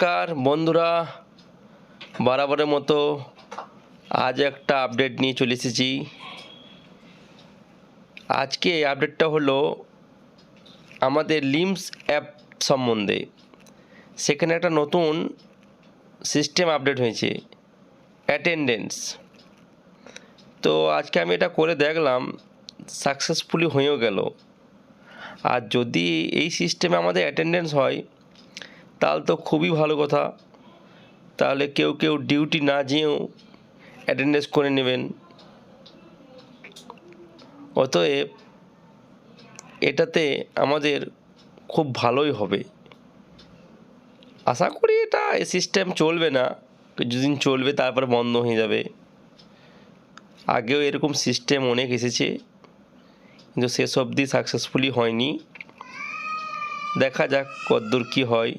নমস্কার বন্ধুরা, বরাবরের মতো আজ একটা আপডেট নিয়ে চলে এসেছি। আজকে আপডেটটা হলো আমাদের লিমস অ্যাপ সম্বন্ধে। সেখানে একটা নতুন সিস্টেম আপডেট হয়েছে অ্যাটেন্ডেন্স তো আজকে আমি এটা করে দেখলাম সাকসেসফুলি হয়েও গেল। আর যদি এই সিস্টেমে আমাদের অ্যাটেন্ডেন্স হয় তাহলে তো খুবই ভালো কথা। তাহলে কেউ কেউ ডিউটি না যেয়েও অ্যাটেন্ডেন্স করে নেবেন। অতএব এটাতে আমাদের খুব ভালোই হবে। আশা করি এটা এই সিস্টেম চলবে না। কিছুদিন চলবে, তারপর বন্ধ হয়ে যাবে। আগেও এরকম সিস্টেম অনেক এসেছে। কিন্তু শেষ অবধি সাকসেসফুলি হয়নি। দেখা যাক কতদূর কী হয়।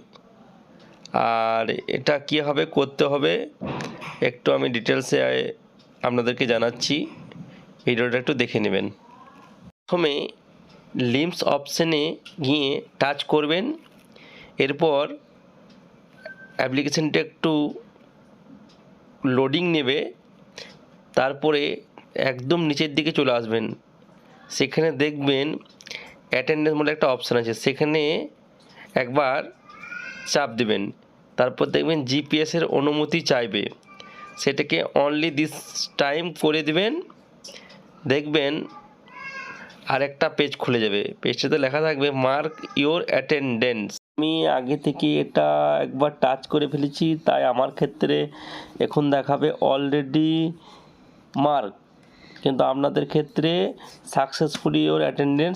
আর এটা কীভাবে করতে হবে, একটু আমি ডিটেলসে আপনাদেরকে জানাচ্ছি। ভিডিওটা একটু দেখে নেবেন। প্রথমে লিমস অপশানে গিয়ে টাচ করবেন। এরপর অ্যাপ্লিকেশানটা একটু লোডিং নেবে। তারপরে, একদম নিচের দিকে চলে আসবেন। সেখানে দেখবেন অ্যাটেন্ডেন্স বলে একটা অপশান আছে। সেখানে একবার চাপ দেবেন। তারপর দেখবেন জিপিএসের অনুমতি চাইবে। সেটাকে অনলি দিস টাইম করে দেবেন। দেখবেন আরেকটা পেজ খুলে যাবে। পেজটাতে লেখা থাকবে মার্ক ইওর অ্যাটেন্ডেন্স আমি আগে থেকে এটা একবার টাচ করে ফেলেছি, তাই আমার ক্ষেত্রে এখন দেখাবে অলরেডি মার্ক কিন্তু আপনাদের ক্ষেত্রে সাকসেসফুলি ওর অ্যাটেন্ডেন্স